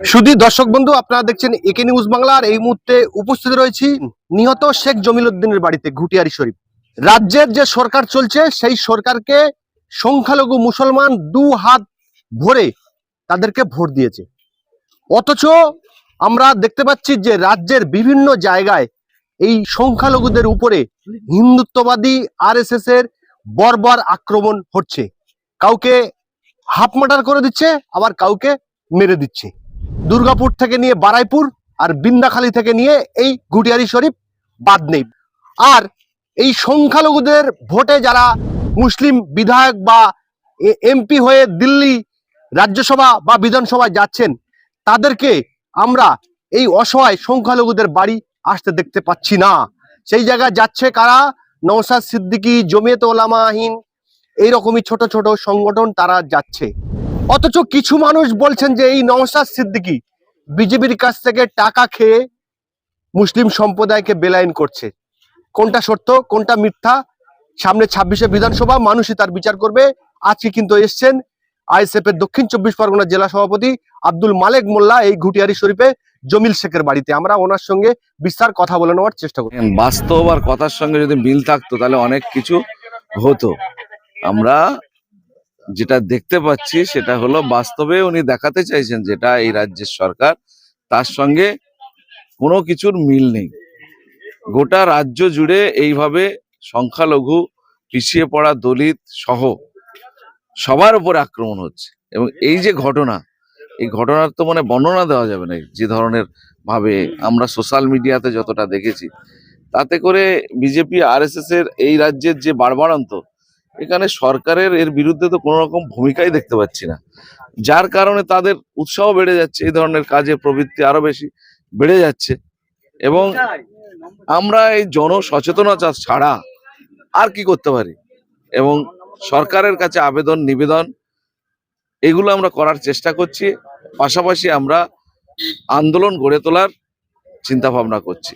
শুধু দর্শক বন্ধু, আপনারা দেখছেন একে নিউজ বাংলার এই মুহূর্তে উপস্থিত রয়েছি নিহত শেখ জমিল উদ্দিনের বাড়িতে, ঘুটিয়ারি শরীফ। রাজ্যের যে সরকার চলছে, সেই সরকারকে সংখ্যালঘু মুসলমান দু হাত ভরে তাদেরকে ভোট দিয়েছে। অথচ আমরা দেখতে পাচ্ছি যে রাজ্যের বিভিন্ন জায়গায় এই সংখ্যালঘুদের উপরে হিন্দুত্ববাদী আরএসএস এর বর্বর আক্রমণ হচ্ছে। কাউকে হাফ মার্টার করে দিচ্ছে, আবার কাউকে মেরে দিচ্ছে। দুর্গাপুর থেকে নিয়ে বারাইপুর আর বিন্দাখালী থেকে নিয়ে এই গুটিয়ারি শরীফ বাদ নেই। আর এই সংখ্যালঘুদের ভোটে যারা মুসলিম বিধায়ক বা এমপি হয়ে দিল্লি রাজ্যসভা বা বিধানসভায় যাচ্ছেন, তাদেরকে আমরা এই অসহায় সংখ্যালঘুদের বাড়ি আসতে দেখতে পাচ্ছি না। সেই জায়গায় যাচ্ছে কারা? নওসাদ সিদ্দিকী, জমিয়ত ওলামাহীন এইরকমই ছোট ছোট সংগঠন তারা যাচ্ছে। অথচ কিছু মানুষ বলছেন যে এই নওসাদ সিদ্দিকী বিজেপির কাছ থেকে টাকা খেয়ে মুসলিম সম্প্রদায়কে বেলাইন করছে। কোনটা সত্য, কোনটা মিথ্যা? সামনে ছাব্বিশে বিধানসভা, মানুষই তার বিচার করবে। আজকে কিন্তু এসছেন আইএসএফ এর দক্ষিণ চব্বিশ পরগনা জেলা সভাপতি আব্দুল মালেক মোল্লা এই ঘুটিয়ারি শরীফে জমিল শেখের বাড়িতে। আমরা ওনার সঙ্গে বিস্তার কথা বলে নেওয়ার চেষ্টা করি। বাস্তব আর কথার সঙ্গে যদি মিল থাকতো, তাহলে অনেক কিছু হতো। আমরা যেটা দেখতে পাচ্ছি সেটা হলো বাস্তবে উনি দেখাতে চাইছেন যেটা এই রাজ্যের সরকার, তার সঙ্গে কোনো কিছুর মিল নেই। গোটা রাজ্য জুড়ে এইভাবে সংখ্যালঘু পিছিয়ে পড়া দলিত সহ সবার উপরে আক্রমণ হচ্ছে এবং এই যে ঘটনা, এই ঘটনার তো মানে বর্ণনা দেওয়া যাবে না যে ধরনের ভাবে আমরা সোশ্যাল মিডিয়াতে যতটা দেখেছি। তাতে করে বিজেপি আরএসএস এর এই রাজ্যের যে বাড়বাড়ন্ত এখানে সরকারের এর বিরুদ্ধে তো কোনো রকম ভূমিকাই দেখতে পাচ্ছি না। যার কারণে তাদের উৎসাহ বেড়ে যাচ্ছে, এই ধরনের কাজে প্রবৃত্তি আরও বেশি বেড়ে যাচ্ছে এবং আমরা এই জন সচেতনতা ছাড়া আর কি করতে পারি? এবং সরকারের কাছে আবেদন, নিবেদন এগুলো আমরা করার চেষ্টা করছি। পাশাপাশি আমরা আন্দোলন গড়ে তোলার চিন্তা ভাবনা করছি।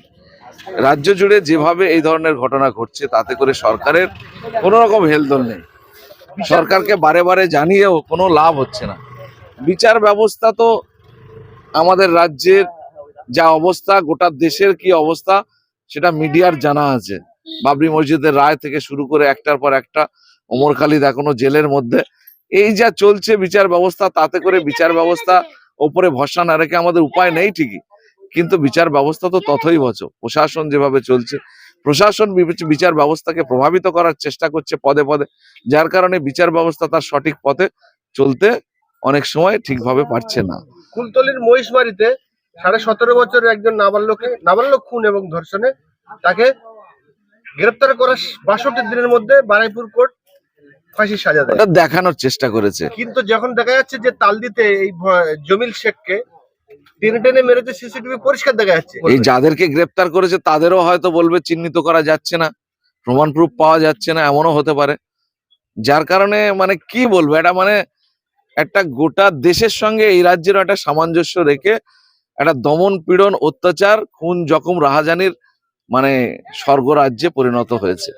রাজ্য জুড়ে যেভাবে এই ধরনের ঘটনা ঘটছে, তাতে করে সরকারের কোনো রকম হেলদোল নেই। সরকারকে বারে বারে জানিয়েও কোনো লাভ হচ্ছে না। বিচার ব্যবস্থা তো আমাদের রাজ্যের যা অবস্থা, গোটা দেশের কি অবস্থা, সেটা মিডিয়ার জানা আছে। বাবরি মসজিদের রায় থেকে শুরু করে একটার পর একটা, ওমর খালিদ এখনও জেলের মধ্যে। এই যা চলছে বিচার ব্যবস্থা, তাতে করে বিচার ব্যবস্থা, ওপরে ভরসা না রেখে আমাদের উপায় নেই ঠিকই। কিন্তু বিচার ব্যবস্থা তো তথই বচ। প্রশাসন যেভাবে চলছে প্রশাসন বিচার ব্যবস্থাকে প্রভাবিত করার চেষ্টা করছে পদে পদে যার কারণে বিচার ব্যবস্থা তার সঠিক পথে চলতে অনেক সময় ঠিকভাবে পারছে না। কুলতলির মহিষমারিতে সাড়ে সতেরো বছরের একজন নাবালককে নাবালক খুন এবং ধর্ষণে তাকে গ্রেপ্তার করার বাষট্টি দিনের মধ্যে বারাইপুর কোর্ট ফাঁসির সাজা দেয়। দেখানোর চেষ্টা করেছে। কিন্তু যখন দেখা যাচ্ছে যে তালদিতে এই জমিল শেখকে যাদেরকে গ্রেপ্তার করেছে, তাদেরও হয়তো বলবে, চিহ্নিত করা যাচ্ছে না, প্রমাণ প্রুফ পাওয়া যাচ্ছে না, এমনও হতে পারে। যার কারণে মানে কি বলব, এটা মানে একটা গোটা দেশের সঙ্গে এই রাজ্যের একটা সামঞ্জস্য রেখে একটা দমন পীড়ন অত্যাচার, খুন জখম রাহাজানির মানে স্বর্গরাজ্যে পরিণত হয়েছে।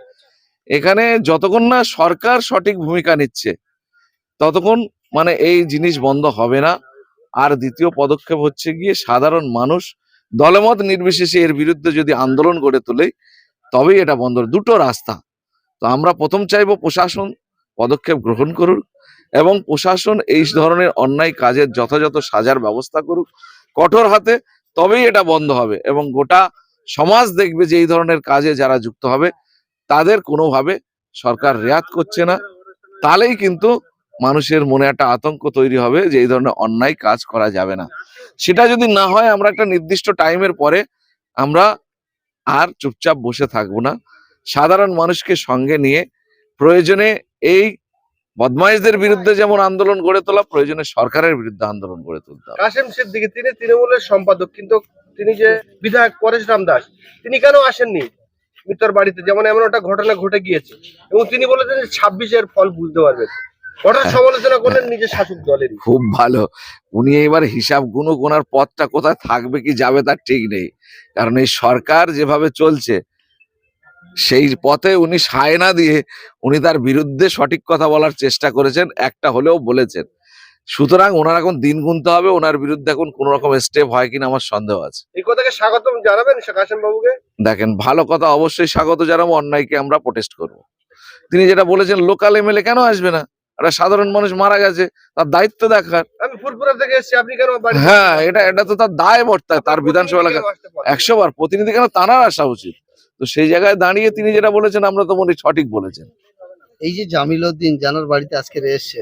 এখানে যতক্ষণ না সরকার সঠিক ভূমিকা নিচ্ছে, ততক্ষণ মানে এই জিনিস বন্ধ হবে না। আর দ্বিতীয় পদক্ষেপ হচ্ছে গিয়ে সাধারণ মানুষ দলমত নির্বিশেষে এর বিরুদ্ধে যদি আন্দোলন গড়ে তোলে, তবেই এটা বন্ধ। দুটো রাস্তা তো আমরা প্রথম চাইব প্রশাসন, পদক্ষেপ গ্রহণ করুক এবং প্রশাসন এই ধরনের অন্যায় কাজের যথাযথ সাজার ব্যবস্থা করুক কঠোর হাতে, তবেই এটা বন্ধ হবে এবং গোটা সমাজ দেখবে যে এই ধরনের কাজে যারা যুক্ত হবে, তাদের কোনোভাবে সরকার রেয়াত করছে না তাহলেই কিন্তু মানুষের মনে একটা আতঙ্ক তৈরি হবে যে এই ধরনের অন্যায় কাজ করা যাবে না। সেটা যদি না হয়, আমরা একটা নির্দিষ্ট টাইমের পরে আমরা আর চুপচাপ বসে থাকব না। সাধারণ মানুষকে সঙ্গে নিয়ে প্রয়োজনে এই বদমাইশদের বিরুদ্ধে যেমন আন্দোলন গড়ে তোলা, প্রয়োজনে সরকারের বিরুদ্ধে আন্দোলন গড়ে তুলতে হবে। কাশেম সিদ্দিকী, তিনি তৃণমূলের সম্পাদক, কিন্তু তিনি যে বিধায়ক পরেশ রাম দাস, তিনি কেন আসেননি মিত্রর বাড়িতে? যেমন এমন একটা ঘটনা ঘটে গিয়েছে। এবং তিনি বলেছেন ছাব্বিশের ফল বুঝতে পারবেন। ঘটনার সমালোচনা করলেন নিজের শাসক দলেরই। খুব ভালো। উনি এবার হিসাব গুনো গোনার পথটা কোথায় থাকবে কি যাবে তার ঠিক নেই। কারণ এই সরকার যেভাবে চলছে সেই পথে উনি সায় না দিয়ে উনি তার বিরুদ্ধে সঠিক কথা বলার চেষ্টা করেছেন একটা হলেও বলেছেন। সুতরাং ওনার এখন দিন গুনতে হবে ওনার বিরুদ্ধে এখন কোন রকম স্টেপ হয় কিনা আমার সন্দেহ আছে। এই কথাকে স্বাগতম জানাবেন কাশেম বাবুকে। দেখেন ভালো কথা অবশ্যই স্বাগত জানাব অন্যায়কে আমরা প্রোটেস্ট করব। তিনি যেটা বলেছেন লোকাল এমএলএ কেন আসবে না? একটা সাধারণ মানুষ মারা গেছে তার দায়িত্ব দেখার। আমি ফুরফুরা থেকে এসেছি আপনি কেন হ্যাঁ এটা এটা তো তার দায় বর্তায় তার বিধানসভা এলাকা একশো বার। প্রতিনিধি কেন তানার আসা উচিত? তো সেই জায়গায় দাঁড়িয়ে তিনি যেটা বলেছেন আমরা তো মনে সঠিক বলেছেন। এই যে জামিল উদ্দিন জানার বাড়িতে আজকে এসছে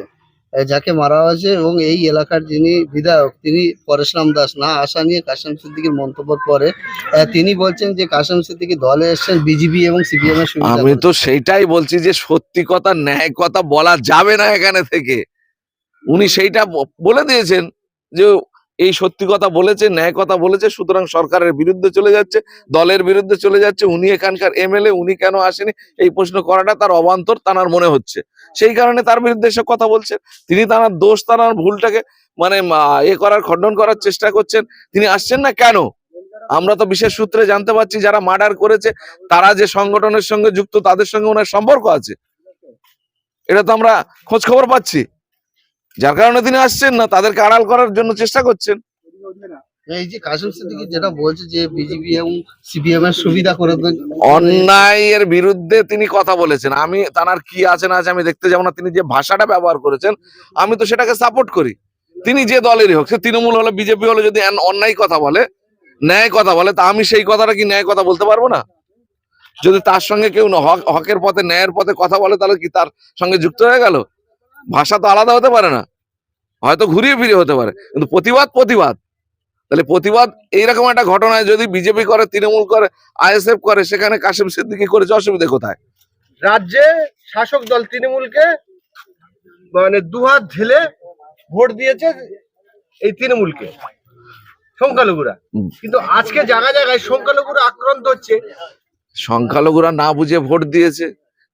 যাকে মারা হয়েছে এবং এই এলাকার যিনি বিধায়ক তিনি পরেশরাম দাস না আসা নিয়ে কাশেম সিদ্দিকির মন্তব্যের পরে তিনি বলছেন যে কাশেম সিদ্দিকি দলে এসছেন বিজেপি এবং সিপিএম এর আমি তো সেইটাই বলছি যে সত্যি কথা ন্যায় কথা বলা যাবে না এখানে থেকে। উনি সেইটা বলে দিয়েছেন যে এই সত্যি কথা বলেছে ন্যায় কথা বলেছে সুতরাং সরকারের বিরুদ্ধে চলে যাচ্ছে দলের বিরুদ্ধে চলে যাচ্ছে। উনি এখানকার এমএলএ উনি কেন আসেনি? এই প্রশ্ন করাটা তার অবান্তর তানার মনে হচ্ছে। সেই কারণে তার বিরুদ্ধে এসব কথা বলছেন। তিনি তার দোষ, তার ভুলটাকে মানে এ করার, খণ্ডন করার চেষ্টা করছেন। তিনি আসছেন না কেন? আমরা তো বিশেষ সূত্রে জানতে পারছি, যারা মার্ডার করেছে, তারা যে সংগঠনের সঙ্গে যুক্ত, তাদের সঙ্গে ওনার সম্পর্ক আছে। এটা তো আমরা খোঁজ খবর পাচ্ছি। যার কারণে তিনি আসছেন না, তাদেরকে আড়াল করার জন্য চেষ্টা করছেন। এই যে কাশেম সিদ্দিকি যেটা বলছে যে বিজিবি এবং সিপিএম এর সুবিধা করে অন্যায়ের বিরুদ্ধে তিনি কথা বলেছেন। আমি, তার কি আছে না আছে আমি দেখতে যাব না। তিনি যে ভাষাটা ব্যবহার করেছেন, আমি তো সেটাকে সাপোর্ট করি। তিনি যে দলেরই হোক, সে তৃণমূল হলে বিজেপি হলে যদি অন্যায় কথা বলে, ন্যায় কথা বলে, তা আমি সেই কথাটা কি ন্যায় কথা বলতে পারব না? যদি তার সঙ্গে কেউ হকের পথে, ন্যায়ের পথে কথা বলে, তাহলে কি তার সঙ্গে যুক্ত হয়ে গেল? ভাষা তো আলাদা হতে পারে না। হয়তো ঘুরিয়ে ফিরিয়ে হতে পারে। কিন্তু প্রতিবাদ প্রতিবাদ। তাহলে প্রতিবাদ এইরকম একটা ঘটনায় যদি বিজেপি করে তৃণমূল করে আইএসএফ করে সেখানে কাশিম সিদ্দিকি করেছে অসুবিধা কোথায়? রাজ্যে শাসক দল তৃণমূলকে মানে দুহাত ঢেলে ভোট দিয়েছে এই তৃণমূলকে সংখ্যালঘুরা। কিন্তু আজকে জায়গায় জায়গায় সংখ্যালঘুরা আক্রান্ত হচ্ছে। সংখ্যালঘুরা না বুঝে ভোট দিয়েছে।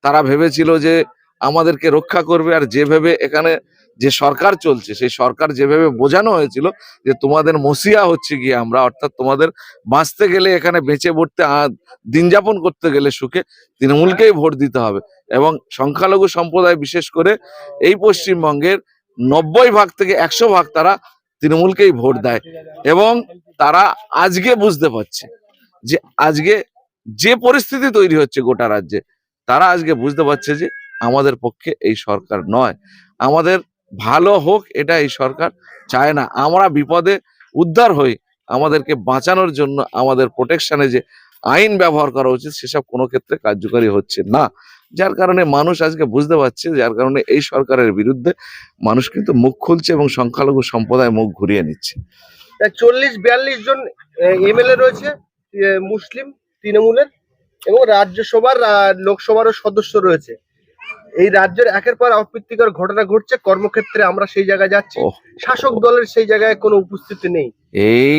তারা ভেবেছিল যে আমাদেরকে রক্ষা করবে আর যেভাবে এখানে যে সরকার চলছে, সেই সরকার যেভাবে বোঝানো হয়েছিল যে তোমাদের মসিয়া হচ্ছে গিয়ে আমরা, অর্থাৎ তোমাদের বাঁচতে গেলে এখানে বেঁচে পড়তে দিন যাপন করতে গেলে সুখে তৃণমূলকেই ভোট দিতে হবে। এবং সংখ্যালঘু সম্প্রদায় বিশেষ করে এই পশ্চিমবঙ্গের নব্বই ভাগ থেকে একশো ভাগ তারা তৃণমূলকেই ভোট দেয় এবং তারা আজকে বুঝতে পারছে যে আজকে যে পরিস্থিতি তৈরি হচ্ছে গোটা রাজ্যে, তারা আজকে বুঝতে পারছে যে আমাদের পক্ষে এই সরকার নয়। আমাদের ভালো হোক, এটা এই সরকার চায় না। আমরা বিপদে উদ্ধার হই। আমাদেরকে বাঁচানোর জন্য আমাদের প্রোটেকশনে যে আইন ব্যবহার করা উচিত, সেসব কোনো ক্ষেত্রে কার্যকরী হচ্ছে না। যার কারণে মানুষ আজকে বুঝতে পারছে যার কারণে এই সরকারের বিরুদ্ধে মানুষ কিন্তু মুখ খুলছে এবং সংখ্যালঘু সম্প্রদায় মুখ ঘুরিয়ে নিচ্ছে। চল্লিশ বিয়াল্লিশ জন এমএলএ রয়েছে মুসলিম, তৃণমূলের এবং রাজ্যসভার লোকসভারও সদস্য রয়েছে। এই রাজ্যের একের পর অপ্রীতিকর ঘটনা ঘটছে কর্মক্ষেত্রে আমরা সেই জায়গায় যাচ্ছি। শাসক দলের সেই জায়গায় কোনো উপস্থিতি নেই। এই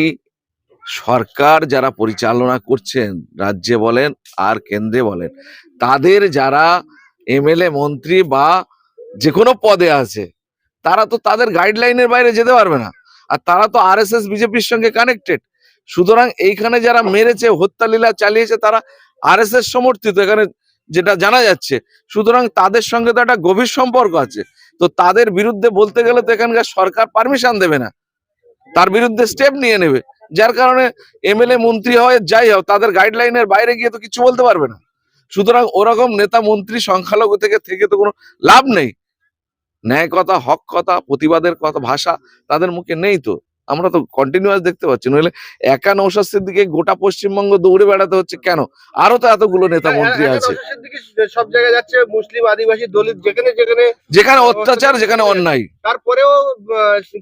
সরকার যারা পরিচালনা করছেন রাজ্যে বলেন আর কেন্দ্রে বলেন তাদের যারা এমএলএ মন্ত্রী বা যে কোনো পদে আছে তারা তো তাদের গাইডলাইনের বাইরে যেতে পারবে না। আর তারা তো আর এস এস বিজেপির সঙ্গে কানেক্টেড সুতরাং এইখানে যারা মেরেছে হত্যা লীলা চালিয়েছে তারা আর এস এস সমর্থিত। এখানে যেটা জানা যাচ্ছে, সুতরাং তাদের সঙ্গে তো একটা গভীর সম্পর্ক আছে। তো তাদের বিরুদ্ধে বলতে গেলে তো এখানকার সরকার পারমিশন দেবে না। তার বিরুদ্ধে স্টেপ নিয়ে নেবে। যার কারণে এমএলএ মন্ত্রী হয়, যাই হোক, তাদের গাইডলাইনের বাইরে গিয়ে তো কিছু বলতে পারবে না। সুতরাং ওরকম নেতা মন্ত্রী, সংখ্যালঘু থেকে থেকে তো কোনো লাভ নেই। ন্যায় কথা, হক কথা, প্রতিবাদের কথা, ভাষা তাদের মুখে নেই তো। আমরা তো কন্টিনিউয়াস দেখতে পাচ্ছি। নইলে একা নৌসাদ দিকে গোটা পশ্চিমবঙ্গ দৌড়ে বেড়াতে হচ্ছে কেন? আরও তো এতগুলো নেতা মন্ত্রী আছে। সব জায়গায় যাচ্ছে মুসলিম আদিবাসী দলিত যেখানে যেখানে যেখানে অত্যাচার যেখানে অন্যায়। তারপরেও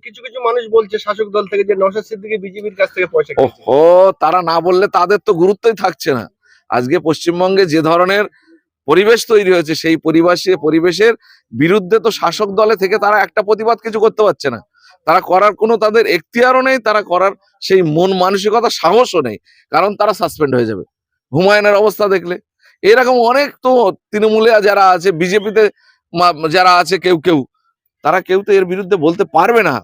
কিছু কিছু মানুষ বলছে শাসক দল থেকে যে নশাদ সিদ্দিকী বিজেপির কাছ থেকে পয়সা। ওহো তারা না বললে তাদের তো গুরুত্বই থাকছে না। আজকে পশ্চিমবঙ্গে যে ধরনের পরিবেশ তৈরি হয়েছে সেই পরিবেশে পরিবেশের বিরুদ্ধে তো শাসক দলে থেকে তারা একটা প্রতিবাদ কিছু করতে পারছে না। তারা করার কোনো তাদের এখতিয়ারও নেই, তারা করার সেই মন মানসিকতা, সাহসও নেই। কারণ তারা সাসপেন্ড হয়ে যাবে। হুমায়ুনের অবস্থা দেখলে। এরকম অনেক তো তৃণমূলে যারা আছে, বিজেপিতে যারা আছে কেউ কেউ, তারা কেউ তো এর বিরুদ্ধে বলতে পারবে না।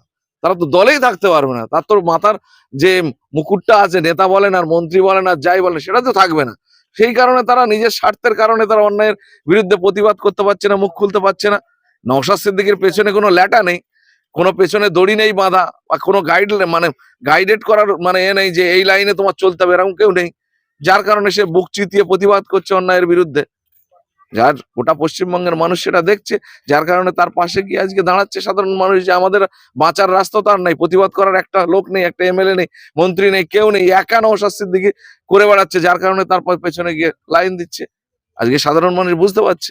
তারা তো দলেই থাকতে পারবে না। তার তো মাথার যে মুকুটটা আছে, নেতা বলেন আর মন্ত্রী বলেন আর যাই বলেন, সেটা তো থাকবে না। সেই কারণে তারা নিজের স্বার্থের কারণে তারা অন্যায়ের বিরুদ্ধে প্রতিবাদ করতে পারছে না, মুখ খুলতে পারছে না। নওশাদ সিদ্দিকের পেছনে কোনো ল্যাটা নেই। কোনো পেছনে দড়ি নেই বাঁধা বা কোনো গাইড মানে গাইডেড করার মানে এ নেই যে এই লাইনে তোমার চলতে হবে, এরকম কেউ নেই। যার কারণে সে বুক চিতিয়ে প্রতিবাদ করছে অন্যায়ের বিরুদ্ধে। যার গোটা পশ্চিমবঙ্গের মানুষ সেটা দেখছে, যার কারণে তার পাশে গিয়ে আজকে দাঁড়াচ্ছে সাধারণ মানুষ যে আমাদের বাঁচার রাস্তা তার নাই, প্রতিবাদ করার একটা লোক নেই, একটা এমএলএ নেই, মন্ত্রী নেই, কেউ নেই, একা নৌশাস্তির দিকে করে বেড়াচ্ছে, যার কারণে তার পেছনে গিয়ে লাইন দিচ্ছে। আজকে সাধারণ মানুষ বুঝতে পারছে।